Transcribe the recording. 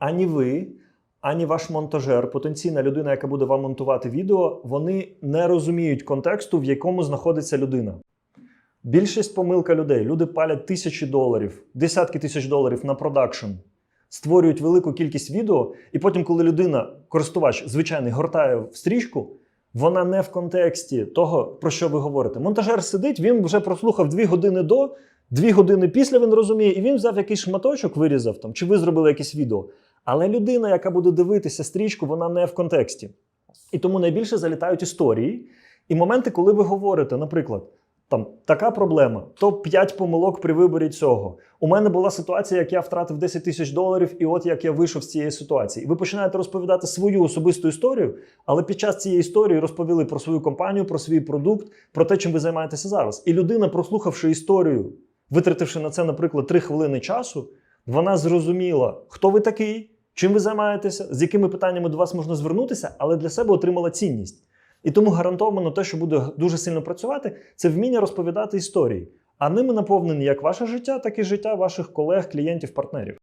ані ви, ані ваш монтажер, потенційна людина, яка буде вам монтувати відео, вони не розуміють контексту, в якому знаходиться людина. Більшість помилка людей. Люди палять тисячі доларів, десятки тисяч доларів на продакшн, створюють велику кількість відео, і потім, коли людина, користувач, звичайний, гортає в стрічку, вона не в контексті того, про що ви говорите. Монтажер сидить, він вже прослухав дві години до, дві години після він розуміє, і він взяв якийсь шматочок, вирізав там, чи ви зробили якесь відео. Але людина, яка буде дивитися стрічку, вона не в контексті. І тому найбільше залітають історії і моменти, коли ви говорите, наприклад, там така проблема, топ-5 помилок при виборі цього. У мене була ситуація, як я втратив 10 тисяч доларів, і от як я вийшов з цієї ситуації. Ви починаєте розповідати свою особисту історію, але під час цієї історії розповіли про свою компанію, про свій продукт, про те, чим ви займаєтеся зараз. І людина, прослухавши історію, витративши на це, наприклад, 3 хвилини часу, вона зрозуміла, хто ви такий, чим ви займаєтеся, з якими питаннями до вас можна звернутися, але для себе отримала цінність. І тому гарантовано те, що буде дуже сильно працювати, це вміння розповідати історії. А ними наповнені як ваше життя, так і життя ваших колег, клієнтів, партнерів.